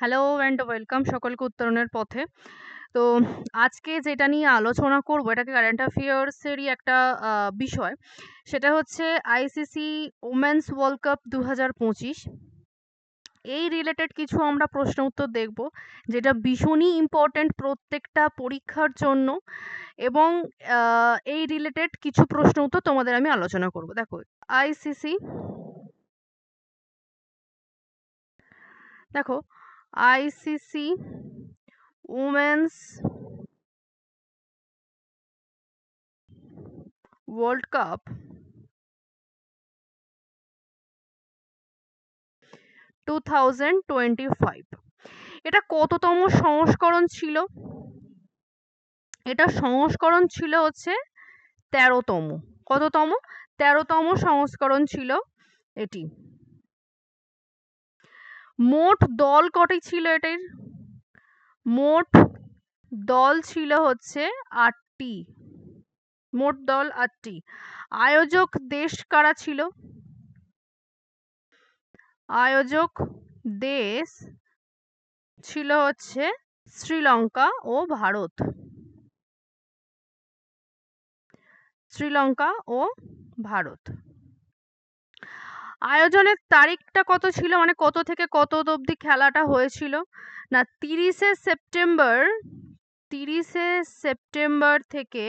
Hello and welcome সকলকে উত্তরণের পথে। তো আজকে যেটা নিয়ে আলোচনা করব, এটাকে কারেন্ট অ্যাফেয়ার্সেরই একটা বিষয়। সেটা হচ্ছে আইসিসি ওমেন্স ওয়ার্ল্ড কাপ দু হাজার পঁচিশ। এই রিলেটেড কিছু আমরা প্রশ্ন উত্তর দেখব, যেটা ভীষণই ইম্পর্ট্যান্ট প্রত্যেকটা পরীক্ষার জন্য। এবং এই রিলেটেড কিছু প্রশ্ন উত্তর তোমাদের আমি আলোচনা করব। দেখো আইসিসি দেখো ICC women's world cup two thousand twenty five এটা কততম সংস্করণ ছিল? এটা সংস্করণ ছিল হচ্ছে তেরোতম। কততম? তেরোতম সংস্করণ ছিল এটি। মোট দল কটি ছিল এটির? মোট দল ছিল হচ্ছে আটটি। মোট দল আটটি। আয়োজক দেশ কারা ছিল? আয়োজক দেশ ছিল হচ্ছে শ্রীলঙ্কা ও ভারত। শ্রীলঙ্কা ও ভারত। আয়োজনের তারিখটা কত ছিল? মানে কত থেকে কত অবধি খেলাটা হয়েছিল? না, তিরিশে সেপ্টেম্বর তিরিশে সেপ্টেম্বর থেকে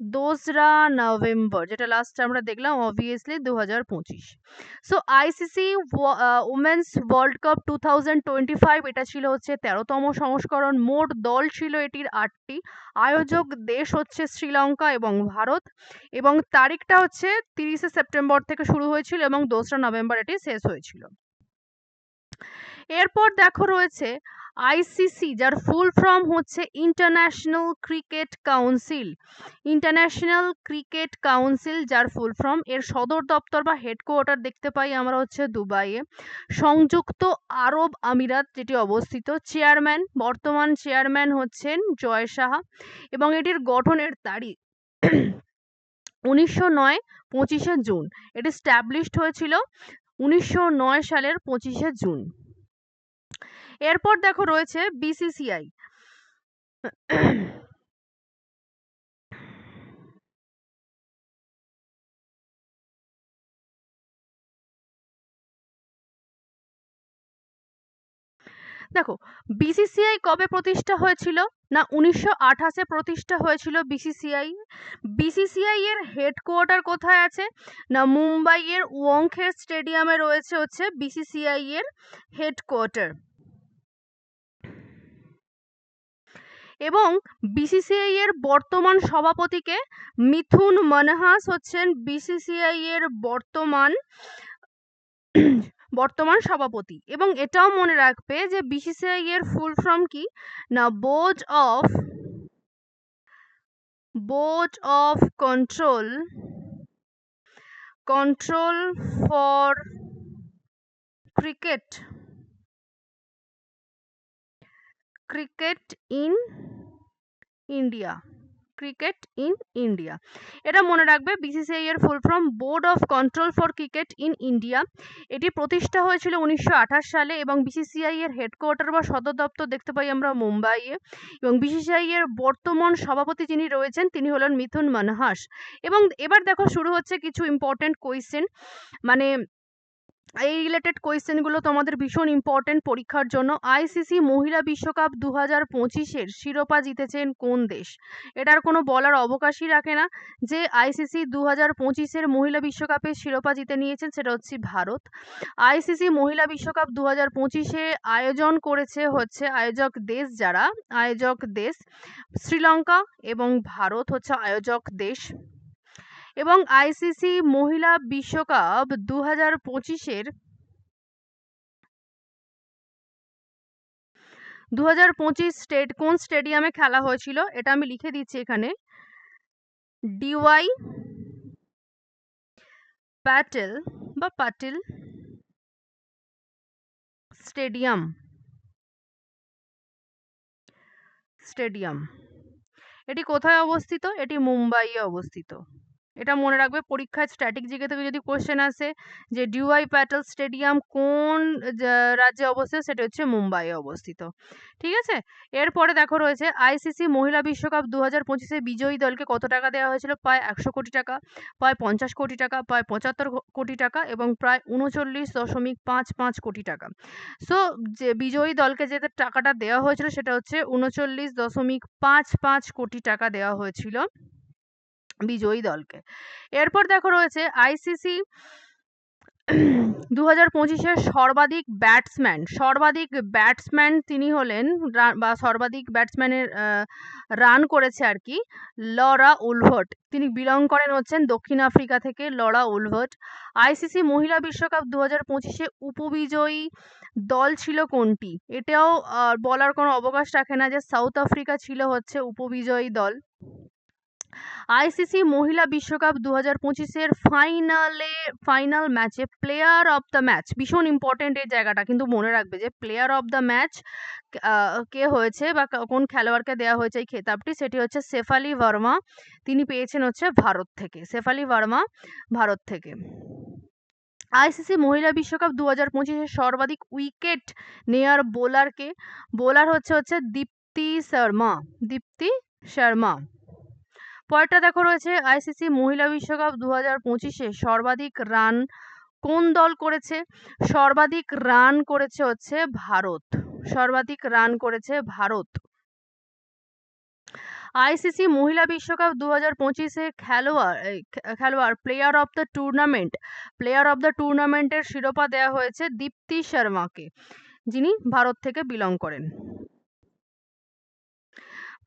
দোসরা নভেম্বর যেটা লাস্ট আমরা দেখলাম অবভিয়াসলি দু হাজার পঁচিশ so ICC women's world cup two thousand twenty five এটা ছিল হচ্ছে তেরোতম সংস্করণ। মোট দল ছিল এটির আটটি। আয়োজক দেশ হচ্ছে শ্রীলঙ্কা এবং ভারত। এবং তারিখটা হচ্ছে তিরিশে সেপ্টেম্বর থেকে শুরু হয়েছিল এবং দোসরা নভেম্বর এটি শেষ হয়েছিল। এরপর দেখো রয়েছে আইসিসি যার ফুল ফর্ম হচ্ছে international cricket council international cricket council যার ফুল ফর্ম এর সদর দপ্তর বা হেডকোয়ার্টার দেখতে পাই আমরা হচ্ছে দুবাইয়ে। সংযুক্ত আরব আমিরাত যেটি অবস্থিত চেয়ারম্যান বর্তমান চেয়ারম্যান হচ্ছেন জয় সাহা এবং এটির গঠনের তারিখ উনিশশো নয় পঁচিশে জুন। এটি স্ট্যাবলিশড হয়েছিল উনিশশো নয় সালের পঁচিশে জুন। এরপর দেখো রয়েছে বিসিসিআই দেখো বিসিসিআই কবে প্রতিষ্ঠা হয়েছিল? না, উনিশশো আঠাশে প্রতিষ্ঠা হয়েছিল বিসিসিআই বিসিসিআই এর হেডকোয়ার্টার কোথায় আছে? না, মুম্বাইয়ের ওয়ংখেড় স্টেডিয়ামে রয়েছে হচ্ছে বিসিসিআই এর হেডকোয়ার্টার এবং বিসিসিআই এর বর্তমান সভাপতিকে মিথুন মানহাস হচ্ছেন বিসিসিআই এর বর্তমান বর্তমান সভাপতি। এবং এটাও মনে রাখবে যে বিসিসিআই এর ফুল ফর্ম কি? না, board of board of control control for cricket. Cricket in India cricket in India এটা মনে রাখবে বিসিসিআই এর full form board of control for cricket in India এটি প্রতিষ্ঠা হয়েছিল উনিশশো আঠাশ সালে এবং বিসিসিআই এর হেডকোয়ার্টার বা সদর দপ্তর দেখতে পাই আমরা মুম্বাইয়ে। এবং বিসিসিআই এর বর্তমান সভাপতি যিনি রয়েছেন, তিনি হলেন মিথুন মানহাস। এবং এবার দেখো শুরু হচ্ছে কিছু ইম্পর্টেন্ট কোয়েশ্চেন মানে এই রিলেটেড কোয়েশ্চেনগুলো তোমাদের ভীষণ ইম্পর্টেন্ট পরীক্ষার জন্য। আইসিসি মহিলা বিশ্বকাপ দু হাজার পঁচিশের শিরোপা জিতেছেন কোন দেশ? এটার কোনো বলার অবকাশই রাখে না। যে আইসিসি দু হাজার পঁচিশের মহিলা বিশ্বকাপের শিরোপা জিতে নিয়েছেন সেটা হচ্ছে ভারত। আইসিসি মহিলা বিশ্বকাপ দু হাজার পঁচিশে আয়োজন করেছে হচ্ছে আয়োজক দেশ যারা? আয়োজক দেশ শ্রীলঙ্কা এবং ভারত হচ্ছে আয়োজক দেশ। এবং আইসিসি মহিলা বিশ্বকাপ দু হাজার পঁচিশের দু হাজার পঁচিশ স্টেট, কোন স্টেডিয়ামে খেলা হয়েছিল? এটা আমি লিখে দিচ্ছি এখানে। ডিওয়াই প্যাটেল বা পাটিল স্টেডিয়াম। স্টেডিয়াম। এটি কোথায় অবস্থিত? এটি মুম্বাইয়ে অবস্থিত। এটা মনে রাখবে পরীক্ষায় স্ট্যাটিক জিকে থেকে যদি কোশ্চেন আসে, যে ডিওয়াই প্যাটেল স্টেডিয়াম কোন রাজ্যে অবস্থিত? সেটা হচ্ছে মুম্বাইয়ে অবস্থিত। ঠিক আছে? এরপরে দেখো রয়েছে আইসিসি মহিলা বিশ্বকাপ দু হাজার পঁচিশে বিজয়ী দলকে কত টাকা দেওয়া হয়েছিল? প্রায় একশো কোটি টাকা, প্রায় পঞ্চাশ কোটি টাকা, প্রায় পঁচাত্তর কোটি টাকা এবং প্রায় উনচল্লিশ দশমিক পাঁচ পাঁচ কোটি টাকা। সো যে বিজয়ী দলকে যে টাকাটা দেওয়া হয়েছিল সেটা হচ্ছে উনচল্লিশ দশমিক পাঁচ পাঁচ কোটি টাকা দেওয়া হয়েছিল। বিজয়ী দলকে। এরপর দেখো রয়েছে আইসিসি দু হাজার পঁচিশের সর্বাধিক ব্যাটসম্যান। সর্বাধিক ব্যাটসম্যান তিনি হলেন বা সর্বাধিক ব্যাটসম্যানের রান করেছে আর কি লরা উলভট। তিনি বিলং করেন হচ্ছেন দক্ষিণ আফ্রিকা থেকে লরা উলভট। আইসিসি মহিলা বিশ্বকাপ দু হাজার পঁচিশে উপবিজয়ী দল ছিল কোনটি? এটাও বলার কোনো অবকাশ রাখে না যে সাউথ আফ্রিকা ছিল হচ্ছে উপবিজয়ী দল। আইসিসি মহিলা বিশ্বকাপ দু হাজার পঁচিশের ফাইনালে, ফাইনাল ম্যাচে প্লেয়ার অফ দ্য ম্যাচ, ভীষণ ইম্পর্টেন্ট এই জায়গাটা। কিন্তু মনে রাখবে যে প্লেয়ার অফ দ্য ম্যাচ কে হয়েছে বা কোন খেলোয়াড়কে দেওয়া হয়েছে এই খেতাবটি, সেটি হচ্ছে শেফালি ভার্মা। তিনি পেয়েছেন হচ্ছে ভারত থেকে, শেফালি ভার্মা ভারত থেকে। আইসিসি মহিলা বিশ্বকাপ দু হাজার পঁচিশের সর্বাধিক উইকেট নেয়ার বোলারকে বোলার হচ্ছে হচ্ছে দীপ্তি শর্মা দীপ্তি শর্মা। পরেরটা দেখো রয়েছে আইসিসি মহিলা বিশ্বকাপ দু হাজার পঁচিশে। সর্বাধিক রান কোন দল করেছে? সর্বাধিক রান করেছে হচ্ছে ভারত। সর্বাধিক রান করেছে ভারত। আইসিসি মহিলা বিশ্বকাপ দু হাজার পঁচিশে খেলোয়াড় খেলোয়াড় player of the tournament player of the টুর্নামেন্টের শিরোপা দেওয়া হয়েছে দীপ্তি শর্মাকে, যিনি ভারত থেকে বিলং করেন।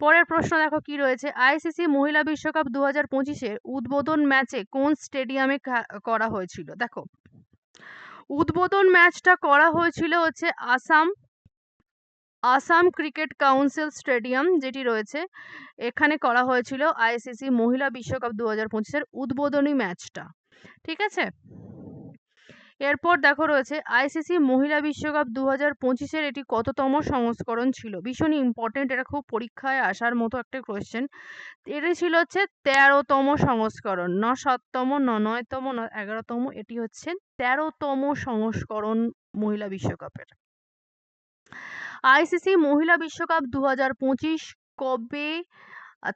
পরের প্রশ্ন দেখো কি রয়েছে? আইসিসি মহিলা বিশ্বকাপ দু হাজার পঁচিশের উদ্বোধন ম্যাচে কোন স্টেডিয়ামে করা হয়েছিল? দেখো, উদ্বোধন ম্যাচটা করা হয়েছিল হচ্ছে Assam Assam cricket council stadium যেটি রয়েছে। এখানে করা হয়েছিল আইসিসি মহিলা বিশ্বকাপ দু হাজার পঁচিশের উদ্বোধনী ম্যাচটা। ঠিক আছে? এরপর দেখো রয়েছে আইসিসি মহিলা বিশ্বকাপ দু হাজার পঁচিশের এটি কততম সংস্করণ ছিল? ভীষণই ইম্পর্টেন্ট এটা খুব পরীক্ষায় আসার মতো একটা কোয়েশ্চেন এটি ছিল হচ্ছে তেরোতম সংস্করণ, ন সাততম, ন নয়তম, ন এগারোতম, এটি হচ্ছে তেরোতম সংস্করণ মহিলা বিশ্বকাপের। আইসিসি মহিলা বিশ্বকাপ দু হাজার পঁচিশ কবে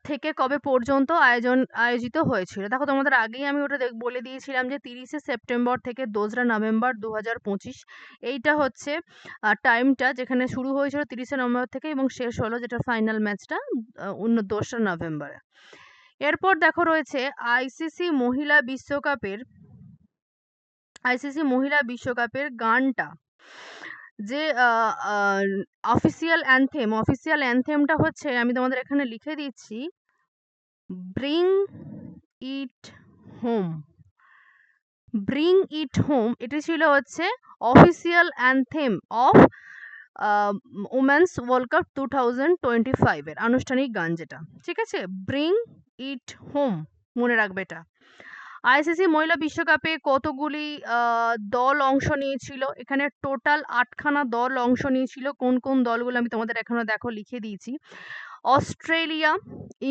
থেকে কবে পর্যন্ত আয়োজন, আয়োজিত হয়েছিল? দেখো, তোমাদের আগেই আমি ওটা বলে দিয়েছিলাম যে তিরিশে সেপ্টেম্বর থেকে দোসরা নভেম্বর দু হাজার পঁচিশ, এইটা হচ্ছে টাইমটা যেখানে শুরু হয়েছিল তিরিশে নভেম্বর থেকে এবং শেষ হলো যেটা ফাইনাল ম্যাচটা অন্য দোসরা নভেম্বরে। এরপর দেখো রয়েছে আইসিসি মহিলা বিশ্বকাপের আইসিসি মহিলা বিশ্বকাপের গানটা। যে অফিসিয়াল অ্যানথেম অফিসিয়াল অ্যানথেমটা হচ্ছে, আমি তোমাদের এখানে লিখে দিচ্ছি bring it home bring it home এটি ছিল হচ্ছে official anthem of women's world cup two thousand twenty ফাইভের আনুষ্ঠানিক গান যেটা। ঠিক আছে? ব্রিং ইট হোম মনে রাখবে এটা। আইসিসি মহিলা বিশ্বকাপে কতগুলি দল অংশ নিয়েছিল? এখানে টোটাল আটখানা দল অংশ নিয়েছিল। কোন কোন দলগুলো আমি তোমাদের এখানে দেখো লিখে দিয়েছি। Australia,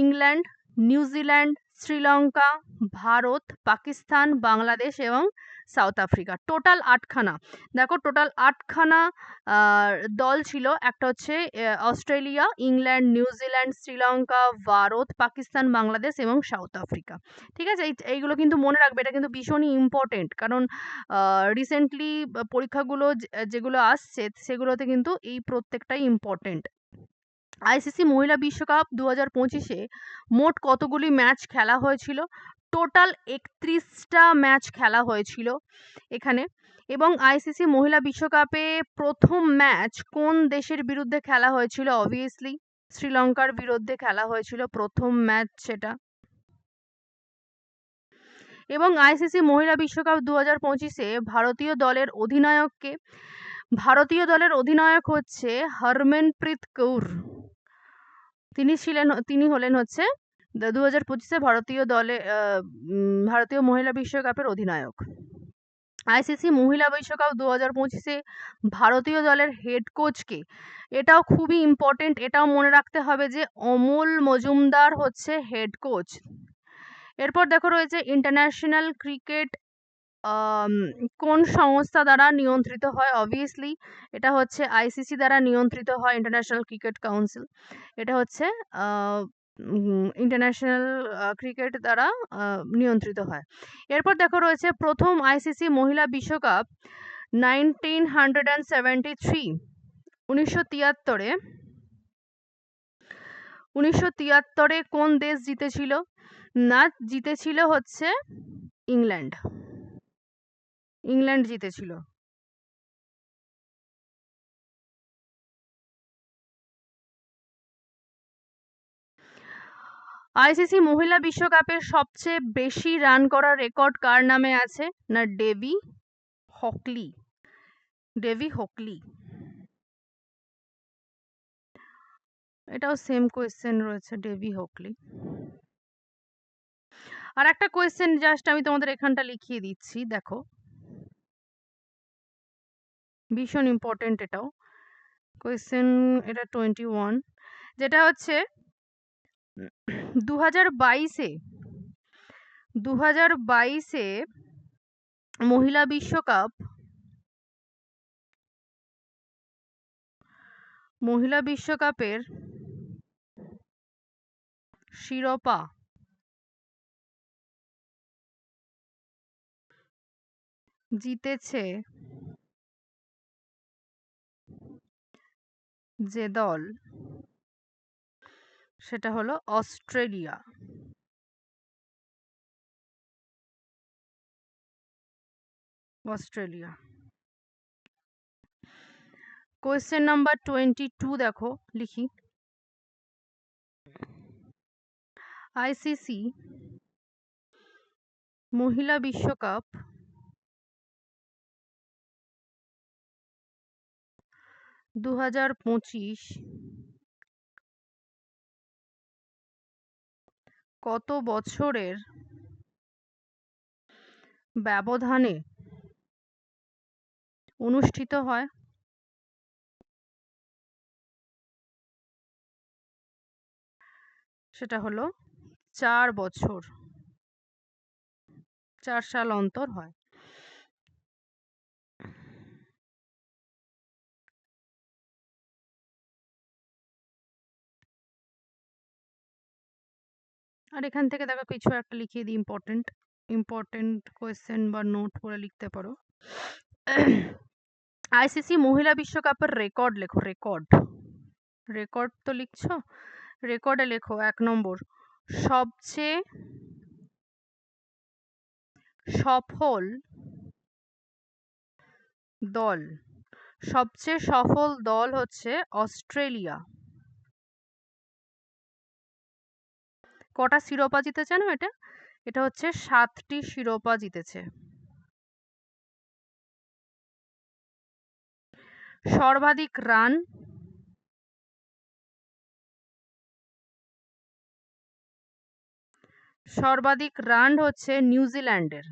England, New Zealand Sri Lanka, Bharat, Pakistan, Bangladesh এবং সাউথ আফ্রিকা। টোটাল আটখানা। দেখো টোটাল আটখানা দল ছিল। একটা হচ্ছে Australia, England New Zealand Sri Lanka, Bharat, Pakistan, Bangladesh এবং সাউথ আফ্রিকা। ঠিক আছে? এই- এইগুলো কিন্তু মনে রাখবে। এটা কিন্তু ভীষণই ইম্পর্টেন্ট কারণ রিসেন্টলি পরীক্ষাগুলো যেগুলো আসছে, সেগুলোতে কিন্তু এই প্রত্যেকটাই ইম্পর্টেন্ট আইসিসি মহিলা বিশ্বকাপ দু হাজার পঁচিশে মোট কতগুলি ম্যাচ খেলা হয়েছিল? টোটাল একত্রিশটা ম্যাচ খেলা হয়েছিল এখানে। এবং আইসিসি মহিলা বিশ্বকাপে প্রথম ম্যাচ কোন দেশের বিরুদ্ধে খেলা হয়েছিল? অবভিয়াসলি শ্রীলঙ্কার বিরুদ্ধে খেলা হয়েছিল প্রথম ম্যাচ সেটা। এবং আইসিসি মহিলা বিশ্বকাপ দু হাজার পঁচিশে ভারতীয় দলের অধিনায়ককে, ভারতীয় দলের অধিনায়ক হচ্ছে হরমনপ্রীত কৌর। তিনি ছিলেন তিনি হলেন হচ্ছে দু হাজার পঁচিশে ভারতীয় দলে ভারতীয় মহিলা বিশ্বকাপের অধিনায়ক। আইসিসি মহিলা বিশ্বকাপ দু হাজার পঁচিশে ভারতীয় দলের হেড কোচকে এটাও খুবই ইম্পর্টেন্ট এটাও মনে রাখতে হবে যে অমল মজুমদার হচ্ছে হেড কোচ এরপর দেখো রয়েছে ইন্টারন্যাশনাল ক্রিকেট কোন সংস্থা দ্বারা নিয়ন্ত্রিত হয়? অবভিয়াসলি এটা হচ্ছে আইসিসি দ্বারা নিয়ন্ত্রিত হয় ইন্টারন্যাশনাল ক্রিকেট কাউন্সিল এটা হচ্ছে ইন্টারন্যাশনাল ক্রিকেট দ্বারা নিয়ন্ত্রিত হয়। এরপর দেখো রয়েছে প্রথম আইসিসি মহিলা বিশ্বকাপ nineteen hundred and seventy three উনিশশো তিয়াত্তরে। উনিশশো তিয়াত্তরে কোন দেশ জিতেছিল? না, জিতেছিল হচ্ছে ইংল্যান্ড। ইংল্যান্ড জিতেছিল। আইসিসি মহিলা বিশ্বকাপের সবচেয়ে বেশি রান করার রেকর্ড কার নামে আছে? না, ডেভি হকলি। Debbie Hockley. এটাও সেম কোয়েশ্চেন রয়েছে, ডেভি হকলি। আর একটা কোয়েশ্চেন জাস্ট আমি তোমাদের এখানটা লিখিয়ে দিচ্ছি, দেখো। ভীষণ ইম্পর্টেন্ট এটাও। কোয়েশ্চেন এটা টোয়েন্টি ওয়ান যেটা হচ্ছে দু হাজার বাইশে দু হাজার বাইশে মহিলা বিশ্বকাপ, মহিলা বিশ্বকাপের শিরোপা। জিতেছে যে দল সেটা হলো Australia. Australia. Question number twenty two দেখো, লিখি। আইসিসি মহিলা বিশ্বকাপ দু হাজার পঁচিশ কত বছরের ব্যবধানে অনুষ্ঠিত হয়? সেটা হলো চার বছর, চার সাল অন্তর হয়। আর এখান থেকে দেখো কিছু একটা লিখিয়ে দিই ইম্পর্টেন্ট ইম্পর্টেন্ট কোয়েশ্চেন বা নোট করে লিখতে পারো। আইসিসি মহিলা বিশ্বকাপের রেকর্ড লেখো রেকর্ড রেকর্ড তো লিখছো? রেকর্ডে লেখো এক নম্বর। সবচেয়ে সফল দল। সবচেয়ে সফল দল হচ্ছে অস্ট্রেলিয়া। কটা শিরোপা জিতেছে না এটা? এটা হচ্ছে সাতটি শিরোপা জিতেছে। সর্বাধিক রান সর্বাধিক রান হচ্ছে নিউজিল্যান্ডের।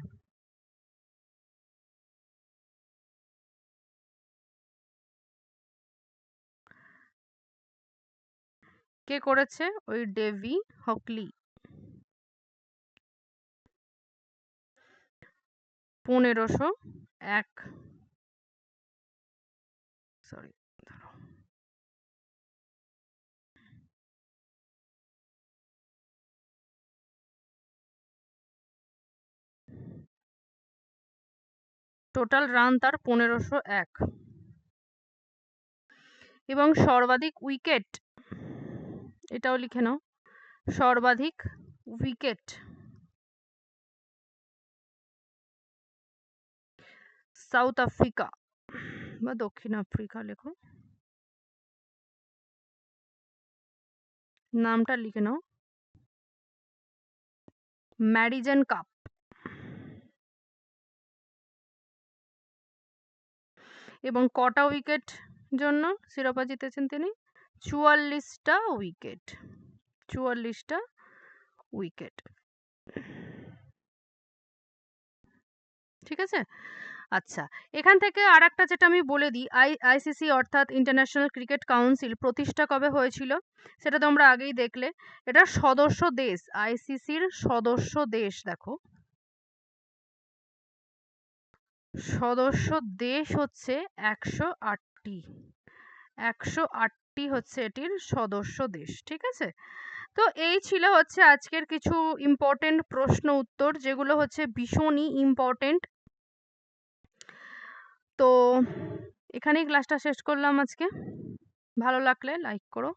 কে করেছে? ওই ডেভি হকলি। পনেরোশো এক। সরি টোটাল রান তার পনেরোশো এক। এবং সর্বাধিক উইকেট এটাও লিখে নাও। সর্বাধিক উইকেট। South Africa. বা দক্ষিণ আফ্রিকা লেখো। নামটা লিখে নাও। ম্যাডিজেন কাপ। এবং কটা উইকেট জন্য শিরোপা জিতেছেন তিনি? চুয়াল্লিশটা উইকেট। চুয়াল্লিশটা উইকেট। ঠিক আছে? আচ্ছা এখান থেকে আর একটা যেটা আমি বলে দিই, আই আইসিসি অর্থাৎ ইন্টারন্যাশনাল ক্রিকেট কাউন্সিল প্রতিষ্ঠা কবে হয়েছিল, সেটা তোমরা আগেই দেখলে। এটা সদস্য দেশ আইসিসির সদস্য দেশ, দেখো। সদস্য দেশ হচ্ছে একশো আটটি। একশো আটটি হচ্ছে এটির সদস্য দেশ, ঠিক আছে? তো এই ছিল হচ্ছে আজকের কিছু ইম্পর্টেন্ট প্রশ্ন উত্তর, যেগুলো হচ্ছে ভীষণই ইম্পর্টেন্ট তো এখানেই ক্লাসটা শেষ করলাম আজকে। ভালো লাগলে লাইক করো।